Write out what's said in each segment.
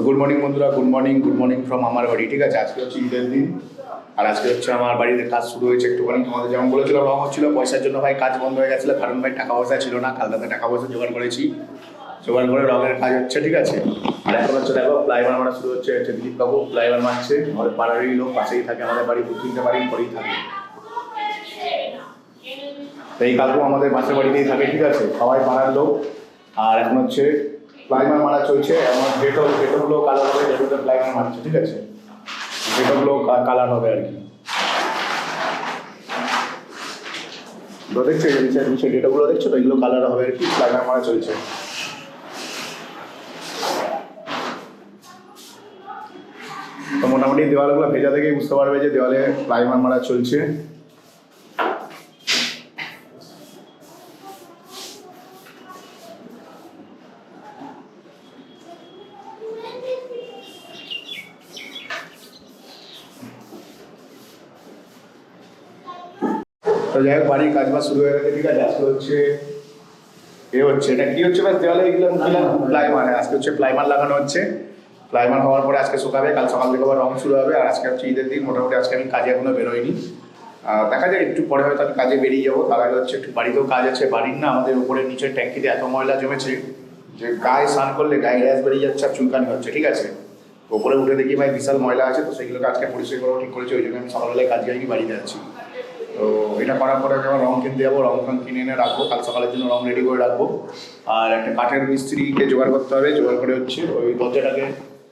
Good morning বন্ধুরা good morning good morning from আমার বাড়ি, ঠিক আছে? আজকে হচ্ছে ঈদের দিন। আর আজকে হচ্ছে আমার বাড়িতে কাজ শুরু হয়েছে একটুখানি। তোমাদের যেমন বলেছিল, রং হচ্ছিল, পয়সার জন্য ভাই কাজ বন্ধ হয়ে গেছিল, কারণ ভাই টাকা পয়সা ছিল না কাল রাতে টাকা পয়সা জোগাড় করেছি। জোগাড় করে রঙের কাজ হচ্ছে, ঠিক আছে? আর এখন হচ্ছে দেখো প্লাইমার মারা শুরু হচ্ছে হচ্ছে দিলীপ বাবু প্লাইমার মারছে। আমাদের পাড়ারই লোক পাশেই থাকে, আমাদের বাড়ি তিনটে বাড়ি পরেই থাকে। তো এই কাকু আমাদের পাশের বাড়িতেই থাকে, ঠিক আছে? সবাই পাড়ার লোক। আর এখন হচ্ছে প্লাইমার মারা চলছে আমার যেটা যেটাগুলো কালার হবে যেগুলো প্লাইমার মারছে ঠিক আছে? যেটাগুলো কালার হবে আর কি। দেখছ নিচে নিচে ডেটাগুলো দেখছ তো? এগুলো কালার হবে আর কি, প্লাইমার মারা চলছে। তো মোটামুটি দেওয়ালগুলো ভেজা থেকেই বুঝতে পারবে যে দেওয়ালে প্লাইমার মারা চলছে। তো যাই হোক বাড়ির কাজ বাজ শুরু হয়ে গেছে ঠিক আছে? আজকে হচ্ছে এ হচ্ছে এটা কি হচ্ছে? ব্যাস দেওয়ালে এগুলো প্লাইমার আজকে হচ্ছে প্লাইমার লাগানো হচ্ছে। প্লাইমার হওয়ার পরে আজকে শুকাবে কাল সকাল থেকে আবার রং শুরু হবে আর আজকে হচ্ছে ঈদের দিন মোটামুটি আজকে আমি কাজে এখনও বেরোয়নি দেখা যায় একটু পরে হয়তো আমি কাজে বেরিয়ে যাব তার আগে হচ্ছে একটু বাড়িতেও কাজ আছে বাড়ির না আমাদের উপরে নিচের ট্যাঙ্কিতে এত ময়লা জমেছে যে গায়ে স্নান করলে গায়ে গ্যাস বেরিয়ে যাচ্ছে আর চুলকানি হচ্ছে ঠিক আছে? ওপরে উঠে দেখি ভাই বিশাল ময়লা আছে তো সেগুলোকে আজকে পরিষ্কার করা ঠিক করেছি ওই জন্য আমি সকালবেলায় কাজে যাইনি বাড়িতে আছি। তো এটা করার পরে যখন রং কিনতে যাব, রং ফং কিনে এনে রাখব। কাল সকালের জন্য রং রেডি করে রাখব। আর একটা কাঠের মিস্ত্রিকে জোগাড় করতে হবে। জোগাড় করে হচ্ছে ওই দরজাটাকে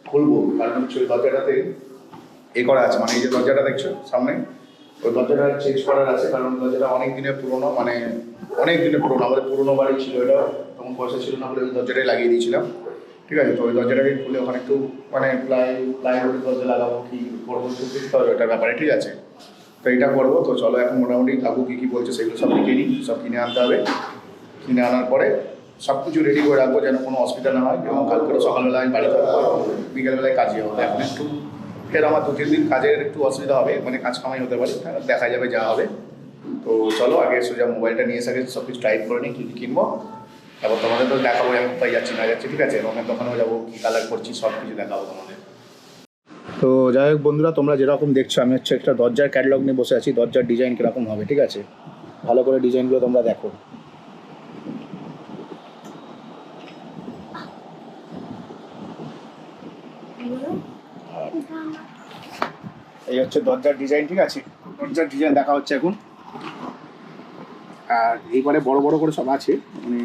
খুলবো। কারণ হচ্ছে ওই দরজাটাতে এ করা আছে। মানে এই যে দরজাটা দেখছ সামনে? ওই দরজাটা চেঞ্জ করার আছে। কারণ দরজাটা অনেক দিনের পুরনো। মানে অনেক দিনের পুরনো। আমাদের পুরনো বাড়ি ছিল এটা। তখন পয়সা ছিল না বলে ওই দরজাটাই লাগিয়ে দিয়েছিলাম। ঠিক আছে? তো ওই দরজাটাকে খুলে ওখানে একটু মানে প্লাই প্লাইউডের দরজা লাগাবো কি করব হবে ওটার ব্যাপারে। ঠিক আছে? তো এটা করব। তো চলো এখন মোটামুটি কাকু কী কী বলছে সেগুলো সব নিই, সব কিনে আনতে হবে। কিনে আনার পরে সব কিছু রেডি করে রাখব যেন কোনো অসুবিধা না হয় এবং কালকে সকালবেলা আমি বাড়ি থাকব, বিকেলবেলায় কাজে তো এখন একটু ফের আমার দু তিন দিন কাজের একটু অসুবিধা হবে মানে কাজ কামাই হতে পারে দেখা যাবে যা হবে। তো চলো আগে সোজা মোবাইলটা নিয়ে এসে সব কিছু টাইপ করে নিই, কী কী কিনবো। তারপর তোমাদের তো দেখাবো আমি কোথায় যাচ্ছি না যাচ্ছি, ঠিক আছে? রঙের দোকানেও যাব, কী কালার করছি সব কিছু দেখাবো তোমাদের। তো যাই হোক বন্ধুরা, তোমরা যেরকম দেখছ, আমি হচ্ছে একটা দরজার ক্যাটালগ নিয়ে বসে আছি, দরজার ডিজাইন কীরকম হবে, ঠিক আছে? ভালো করে ডিজাইনগুলো তোমরা দেখো। এই হচ্ছে দরজার ডিজাইন ঠিক আছে? দরজার ডিজাইন দেখা হচ্ছে এখন। আর এইবারে বড় বড় করে সব আছে মানে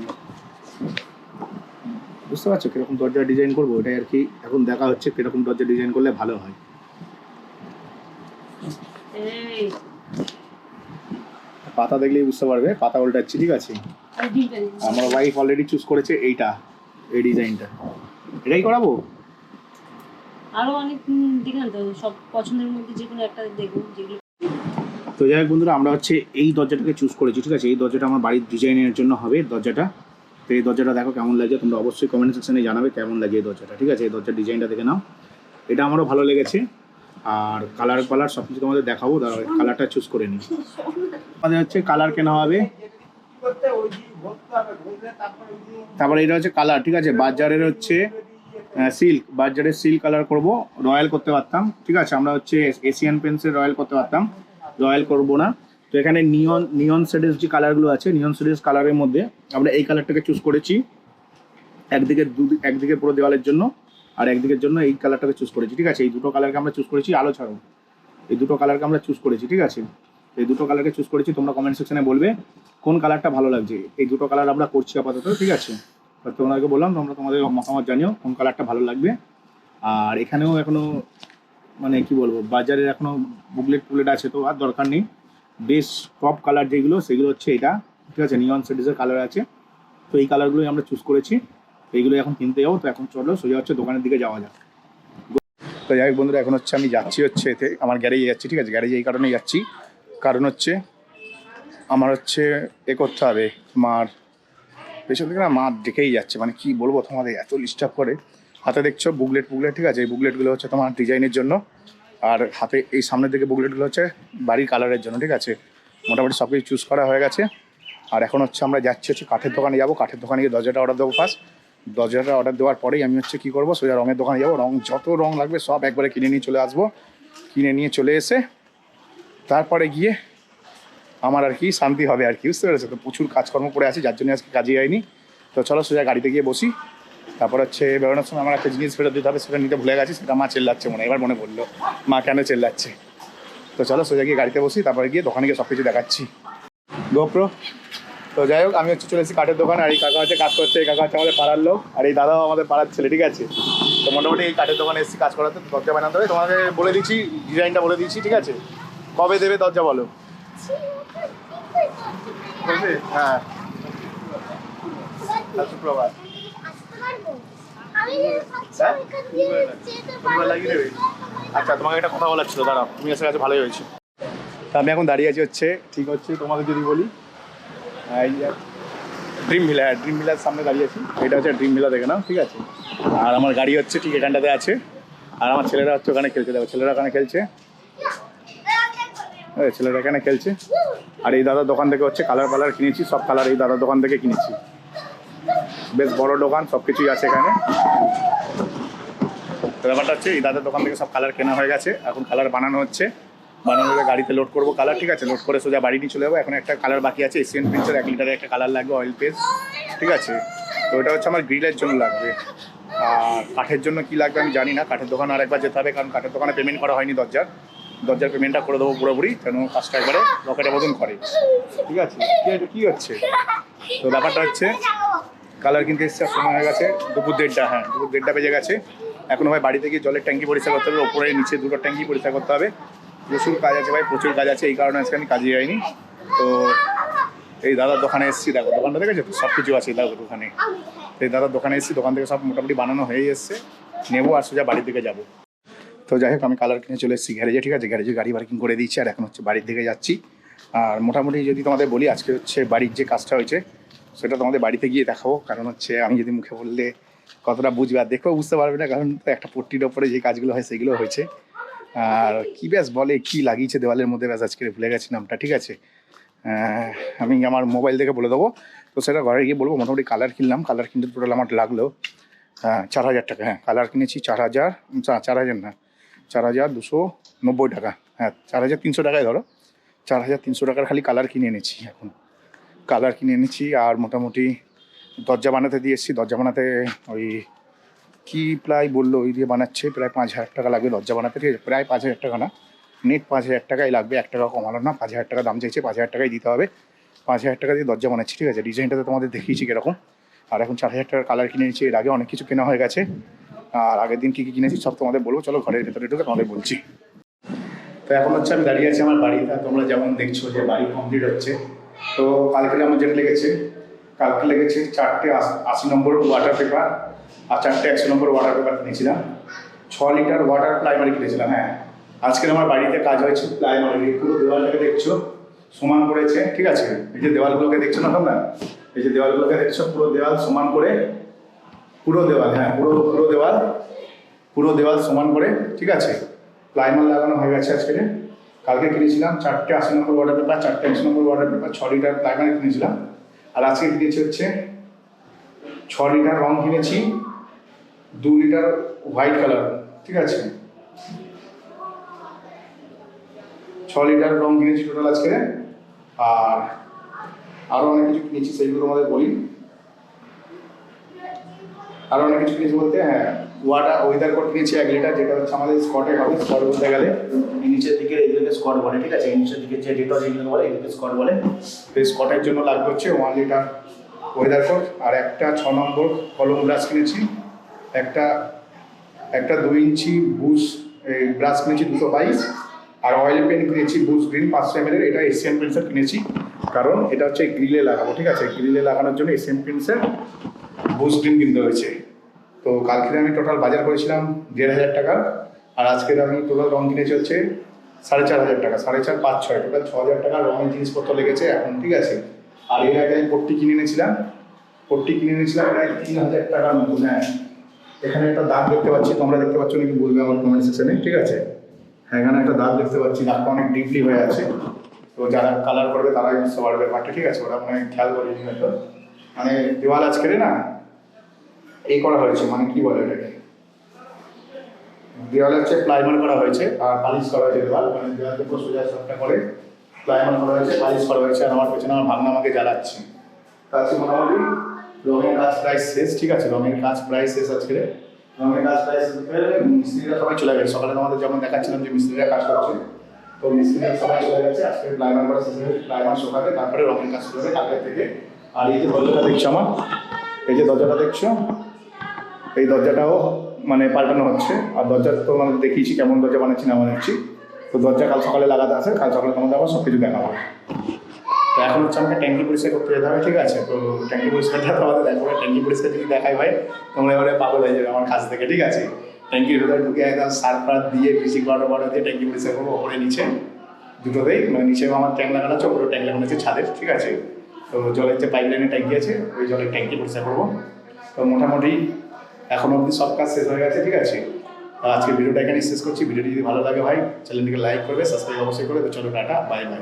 বুঝতে পারছ? কীরকম দরজা ডিজাইন করব এটাই আর কি এখন দেখা হচ্ছে কীরকম দরজা ডিজাইন করলে ভালো হয়। পাতা দেখলেই বুঝতে পারবে পাতা উল্টাচ্ছি ঠিক আছে। আমার ওয়াইফ অলরেডি চুজ করেছে এইটা এই ডিজাইনটা এটাই করাবো? আরও অনেক দেখলাম তো সব পছন্দের মধ্যে যে কোনো একটা দেখব যেগুলো তো যাই হোক বন্ধুরা আমরা হচ্ছে এই দরজাটাকে চুজ করেছি ঠিক আছে? এই দরজাটা আমার বাড়ির ডিজাইনের জন্য হবে দরজাটা। তো এই দরজাটা দেখো কেমন লাগে তোমরা অবশ্যই কমেন্ট সেকশনে জানাবে কেমন লাগে এই দরজাটা, ঠিক আছে? এই দরজার ডিজাইনটা দেখে নাও। এটা আমারও ভালো লেগেছে। আর কালার কালার সব কিছু তোমাদের দেখাবো কালারটা চুজ করে নিই। আমাদের হচ্ছে কালার কেনা হবে। তারপরে এটা হচ্ছে কালার ঠিক আছে? বাজারের হচ্ছে সিল্ক বাজারের সিল্ক কালার করব। রয়্যাল করতে পারতাম, ঠিক আছে? আমরা হচ্ছে এশিয়ান পেন্সিল রয়্যাল করতে পারতাম। রয়্যাল করব না। তো এখানে নিয়ন নিয়ন শেডেস যে কালারগুলো আছে নিয়ন শেডেস কালারের মধ্যে আমরা এই কালারটাকে চুজ করেছি। একদিকে দু, একদিকে পুরো দেওয়ালের জন্য আর একদিকের জন্য এই কালারটাকে চুজ করেছি, ঠিক আছে? এই দুটো কালারকে আমরা চুজ করেছি, আলো ছাড়ো এই দুটো কালারকে আমরা চুজ করেছি, ঠিক আছে? এই দুটো কালারকে চুজ করেছি, তোমরা কমেন্ট সেকশনে বলবে কোন কালারটা ভালো লাগছে। এই দুটো কালার আমরা করছি আপাতত, ঠিক আছে? তোমাদেরকে বললাম, তোমরা তোমাদের মতামত জানিও, কোন কালারটা ভালো লাগবে। আর এখানেও এখনও মানে কি বলব বাজারের এখনও বুকলেট টুকলেট আছে তো, আর দরকার নেই। বেশ টপ কালার যেগুলো, সেগুলো হচ্ছে এটা। ঠিক আছে? নিয়ন সেডিসের কালার আছে। তো এই কালারগুলোই আমরা চুজ করেছি। এইগুলো এখন কিনতে যাব। তো এখন চলো সোজা হচ্ছে দোকানের দিকে যাওয়া যাক। তো যাই হোক বন্ধুরা, এখন হচ্ছে আমি যাচ্ছি হচ্ছে এতে, আমার গ্যারেজে যাচ্ছি। ঠিক আছে? গ্যারেজে এই কারণেই যাচ্ছি। কারণ হচ্ছে আমার হচ্ছে এ করতে হবে। তোমার পেছন থেকে না মা ডেকেই যাচ্ছে। মানে কি বলব তোমাদের? এত ডিস্টার্ব করে। হাতে দেখছ বুকলেট বুকলেট, ঠিক আছে? এই বুকলেটগুলো হচ্ছে তোমার ডিজাইনের জন্য। আর হাতে এই সামনের দিকে বুকলেটগুলো হচ্ছে বাড়ির কালারের জন্য, ঠিক আছে? মোটামুটি সব কিছু চুজ করা হয়ে গেছে। আর এখন হচ্ছে আমরা যাচ্ছি হচ্ছে কাঠের দোকানে যাব। কাঠের দোকানে গিয়ে দরজাটা অর্ডার দেবো ফার্স্ট দরজাটা অর্ডার দেওয়ার পরেই আমি হচ্ছে কী করব? সোজা রঙের দোকানে যাব। রঙ যত রং লাগবে সব একবারে কিনে নিয়ে চলে আসব। কিনে নিয়ে চলে এসে তারপরে গিয়ে আমার আর কি শান্তি হবে আর কি, বুঝতে পেরেছ? তো প্রচুর কাজকর্ম পড়ে আছি, যার জন্য আজকে কাজে যায়নি তো চলো সোজা গাড়িতে গিয়ে বসি। তারপর হচ্ছে বেরোনোর সময় আমার একটা জিনিস ফেরত দিতে হবে, সেটা নিতে ভুলে গেছি, সেটা মা চেল্লাচ্ছে মনে এবার মনে পড়ল, মা কেন চেল্লাচ্ছে? তো চলো সোজা গিয়ে গাড়িতে বসি, তারপরে গিয়ে দোকানে গিয়ে সব কিছু দেখাচ্ছি। গোপ্রো তো যাই হোক, আমি হচ্ছে চলে এসেছি কাঠের দোকান, আর এই কাকা হচ্ছে কাজ করছে, এই কাকা হচ্ছে আমাদের পাড়ার লোক, আর এই দাদাও আমাদের পাড়ার ছেলে, ঠিক আছে? তো মোটামুটি এই কাঠের দোকানে এসেছি কাজ করাতে, দরজা বানাতে হবে। তোমাকে বলে দিচ্ছি, ডিজাইনটা বলে দিচ্ছি, ঠিক আছে? কবে দেবে দরজা বলো? হ্যাঁ। শুক্রবার হ্যাঁ? শনিবার লাগিয়ে দেবে আচ্ছা তোমাকে একটা কথা বলার ছিল দাঁড়াও। তুমি এসে গেছে ভালোই হয়েছে। তা আমি এখন দাঁড়িয়ে আছি হচ্ছে ঠিক হচ্ছে তোমাকে যদি বলি ড্রিম ভিলা হ্যাঁ ড্রিম ভিলার সামনে দাঁড়িয়ে আছি এটা হচ্ছে ড্রিম ভিলা দেখে নাও ঠিক আছে? আর আমার গাড়ি হচ্ছে ঠিক এখানটাতে আছে আর আমার ছেলেরা হচ্ছে ওখানে খেলছে দেখো ছেলেরা ওখানে খেলছে। ছেলেরা এখানে খেলছে আর এই দাদার দোকান থেকে হচ্ছে কালার ফালার কিনেছি সব কালার এই দাদার দোকান থেকে কিনেছি। বেশ বড় দোকান সব কিছুই আছে এখানে। তো ব্যাপারটা হচ্ছে, এই দাদার দোকান থেকে সব কালার কেনা হয়ে গেছে। এখন কালার বানানো হচ্ছে। বানানো হলে গাড়িতে লোড করব কালার ঠিক আছে? লোড করে সোজা বাড়ি নিয়ে চলে যাব। এখন একটা কালার বাকি আছে এশিয়ান পেন্টের এক লিটারে একটা কালার লাগবে অয়েল পেস্ট ঠিক আছে? তো ওটা হচ্ছে আমার গ্রিলের জন্য লাগবে। আর কাঠের জন্য কি লাগবে আমি জানি না। কাঠের দোকান আর একবার যেতে হবে, কারণ কাঠের দোকানে পেমেন্ট করা হয়নি দরজার। দরজার পেমেন্টটা করে দেবো পুরোপুরি কেন কাজটা একবারে রকেটের মতন করে। ঠিক আছে? কি হচ্ছে? তো ব্যাপারটা হচ্ছে কালার কিনতে এসছে সময় হয়ে গেছে। দুপুর দেড়টা হ্যাঁ দুপুর দেড়টা বেজে গেছে। এখন ভাই বাড়ি থেকে জলের ট্যাঙ্কি পরিষ্কার করতে হবে, ওপরে নিচে দুটো ট্যাঙ্কি পরিষ্কার করতে হবে। প্রচুর কাজ আছে ভাই, প্রচুর কাজ আছে, এই কারণে আজকে আমি কাজে যাইনি। তো এই দাদার দোকানে এসেছি, দেখো, দোকানটা দেখেছ? তো সব কিছু আছে দাদার দোকানে। এই দাদার দোকানে এসেছি, দোকান থেকে সব মোটামুটি বানানো হয়ে এসছে। নেব আর সোজা বাড়ির দিকে যাব। তো যাই হোক, আমি কালার কিনে চলে এসেছি গ্যারেজে, ঠিক আছে? গ্যারেজে গাড়ি পার্কিং করে দিচ্ছি আর এখন হচ্ছে বাড়ির দিকে যাচ্ছি। আর মোটামুটি যদি তোমাদের বলি, আজকে হচ্ছে বাড়ির যে কাজটা হয়েছে সেটা তোমাদের বাড়িতে গিয়ে দেখাবো। কারণ হচ্ছে আমি যদি মুখে বললে কতটা বুঝবে আর দেখেও বুঝতে পারবে না, কারণ একটা পট্টির ওপরে যে কাজগুলো হয় সেগুলো হয়েছে। আর কি ব্যাস বলে, কি লাগিয়েছে দেওয়ালের মধ্যে, ব্যাস আজকে ভুলে গেছি নামটা, ঠিক আছে? আমি আমার মোবাইল থেকে বলে দেবো। তো সেটা ঘরে গিয়ে বলব, মোটামুটি কালার কিনলাম, কালার কিনতে টোটাল আমার লাগল হ্যাঁ চার হাজার টাকা হ্যাঁ কালার কিনেছি চার হাজার চার হাজার না, চার হাজার দুশো নব্বই টাকা হ্যাঁ চার হাজার তিনশো টাকায় ধরো, চার হাজার তিনশো টাকার খালি কালার কিনে এনেছি এখন। কালার কিনে এনেছি আর মোটামুটি দরজা বানাতে দিয়ে এসেছি। দরজা বানাতে ওই কি প্রায় বলল, ওই দিয়ে বানাচ্ছে, প্রায় পাঁচ হাজার টাকা লাগবে দরজা বানাতে ঠিক আছে প্রায় পাঁচ হাজার টাকা না নেট পাঁচ হাজার টাকাই লাগবে এক টাকা কমালো না, পাঁচ হাজার টাকা দাম চাইছে, পাঁচ হাজার টাকাই দিতে হবে। পাঁচ হাজার টাকা দিয়ে দরজা বানাচ্ছি, ঠিক আছে? ডিজাইনটা তো তোমাদের দেখিয়েছি কীরকম। আর এখন চার হাজার টাকার কালার কিনে নিয়েছি এর আগে অনেক কিছু কেনা হয়ে গেছে। আর আগের দিন কী কী কিনেছি সব তোমাদের বলব, চলো ঘরের ভেতরে ঢুকে তোমাদের বলছি। তো এখন হচ্ছে আমি দাঁড়িয়ে আছি আমার বাড়িতে তোমরা যেমন দেখছ যে বাড়ি কমপ্লিট হচ্ছে। তো কালকে আমার যেটা লেগেছে, কালকে লেগেছে চারটে আশ- নম্বর ওয়াটার পেপার আর চারটে একশো নম্বর ওয়াটার পেপার কিনেছিলাম। ছ লিটার ওয়াটার প্রাইমারি কিনেছিলাম হ্যাঁ। আজকের আমার বাড়িতে কাজ হয়েছে প্রাইমারি পুরো দেওয়ালটাকে দেখছ, সমান করেছে, ঠিক আছে? এই যে দেওয়ালগুলোকে দেখছ না তোমরা? এই যে দেওয়ালগুলোকে দেখছ, পুরো দেওয়াল সমান করে, পুরো দেওয়াল হ্যাঁ পুরো পুরো দেওয়াল পুরো দেওয়াল সমান করে, ঠিক আছে? প্লাইমার লাগানো হয়ে গেছে আজকে। কালকে কিনেছিলাম, চারটে আশি নম্বর ওয়াটার পেপার চারটে একশো নম্বর ওয়াটার পেপার ছ লিটার প্লাইমার কিনেছিলাম। আর আজকে কিনেছি হচ্ছে, ছ লিটার রং কিনেছি, দু লিটার হোয়াইট কালার ঠিক আছে? ছ লিটার রং কিনেছি টোটাল আজকে। আর আরও অনেক কিছু কিনেছি, সেইগুলো তোমাদের বলি। আরও অনেক কিছু কিনেছি বলতে হ্যাঁ। ওয়াটার ওয়েদার কোড কিনেছি এক লিটার যেটা হচ্ছে আমাদের স্কটে হবে স্কট বলতে গেলে। নিচের দিকে এগুলোকে স্কট বলে, ঠিক আছে? নিচের দিকে যে ডেটল যেগুলো বলে এগুলোকে স্কট বলে। তো স্কটের জন্য লাগবে হচ্ছে ওয়ান লিটার ওয়েদার কোড আর একটা ছ নম্বর কলম ব্রাশ কিনেছি। একটা একটা দুই ইঞ্চি এই ব্রাশ কিনেছি দুশো বাইশ। আর অয়েল পেন কিনেছি বুশ গ্রিন পাঁচশো এম এটা এশিয়ান পেন্টসের কিনেছি। কারণ এটা হচ্ছে গ্রিলে লাগাবো, ঠিক আছে? গ্রিলে লাগানোর জন্য এশিয়ান পেন্টসের বুশ গ্রিন কিনতে হয়েছে। তো কালকে আমি টোটাল বাজার করেছিলাম দেড় হাজার টাকা, আর আজকের আমি টোটাল রং কিনেছি হচ্ছে সাড়ে চার হাজার টাকা, সাড়ে চার পাঁচ ছয় টোটাল ছ হাজার টাকা রঙের জিনিসপত্র লেগেছে এখন, ঠিক আছে? আর এর আগে আমি পট্টি কিনে এনেছিলাম, পট্টি কিনে এনেছিলাম প্রায় তিন হাজার টাকার মতন হ্যাঁ। এখানে একটা দাগ দেখতে পাচ্ছি, তোমরা দেখতে পাচ্ছ নাকি বলবে আমার কমেন্ট সেকশনে ঠিক আছে? হ্যাঁ এখানে একটা দাগ দেখতে পাচ্ছি, দাগটা অনেক ডিপলি হয়ে আছে। তো যারা কালার করবে তারাই বুঝতে পারবে ব্যাপারটা, ঠিক আছে? ওরা মানে খেয়াল করেনি হয়তো। মানে দেওয়াল আজকে না? এই করা হয়েছে মানে কি বলে এটাকে দেওয়ালে হচ্ছে প্লাইমার করা হয়েছে আর পালিশ করা হয়েছে দেওয়াল মানে দেওয়াল থেকে সোজা সবটা করে প্লাইমার করা হয়েছে পালিশ করা হয়েছে আর আমার পেছনে আমার ভাগনা আমাকে জ্বালাচ্ছে। কাজ মোটামুটি রঙের কাজ প্রায় শেষ, ঠিক আছে? রঙের কাজ প্রায় শেষ আজকে রঙের কাজ প্রায় শেষ। মিস্ত্রিরা সবাই চলে গেছে। সকালে তোমাদের যেমন দেখাচ্ছিলাম যে মিস্ত্রিরা কাজ করছে, তো মিস্ত্রিরা সবাই চলে গেছে। আজকে প্লাইমার করা শেষ প্লাইমার শোকাবে তারপরে রঙের কাজ শুরু হবে। কালকে থেকে আর এই যে দরজাটা দেখছ আমার? এই যে দরজাটা দেখছ? এই দরজাটাও মানে পাল্টানো হচ্ছে। আর দরজা তো মানে দেখিয়েছি কেমন দরজা বানাচ্ছি না বানাচ্ছি। তো দরজা কাল সকালে লাগাতে আছে, কাল সকালে তোমাদের আবার সব কিছু দেখাবো। তো এখন হচ্ছে আমাকে ট্যাঙ্কি পরিষ্কার করতে যেতে হবে, ঠিক আছে? তো ট্যাঙ্কি পরিষ্কারটা তোমাদের দেখাবো, ট্যাঙ্কি পরিষ্কার যদি দেখাই ভাই, তোমরা এবারে পাগল হয়ে যাবে আমার কাছ থেকে, ঠিক আছে? ট্যাঙ্কির ভেতরে ঢুকে একদম সার ফার দিয়ে বেশি বারো বারো দিয়ে ট্যাঙ্কি পরিষ্কার করব, ওপরে নিচে। দুটোতেই মানে নিচে আমার ট্যাঙ্ক লাগানো আছে ওপরে ট্যাঙ্ক লাগানো আছে ছাদের, ঠিক আছে? তো জলের যে পাইপ লাইনের ট্যাঙ্কি আছে, ওই জলের ট্যাঙ্কি পরিষ্কার করব। তো মোটামুটি এখন অবধি সব কাজ শেষ হয়ে গেছে, ঠিক আছে? আজকে ভিডিওটা এখানে শেষ করছি। ভিডিওটি যদি ভালো লাগে ভাই, চ্যানেলটিকে লাইক করবে সাবস্ক্রাইব অবশ্যই করে তো চলো, টাটা বাই বাই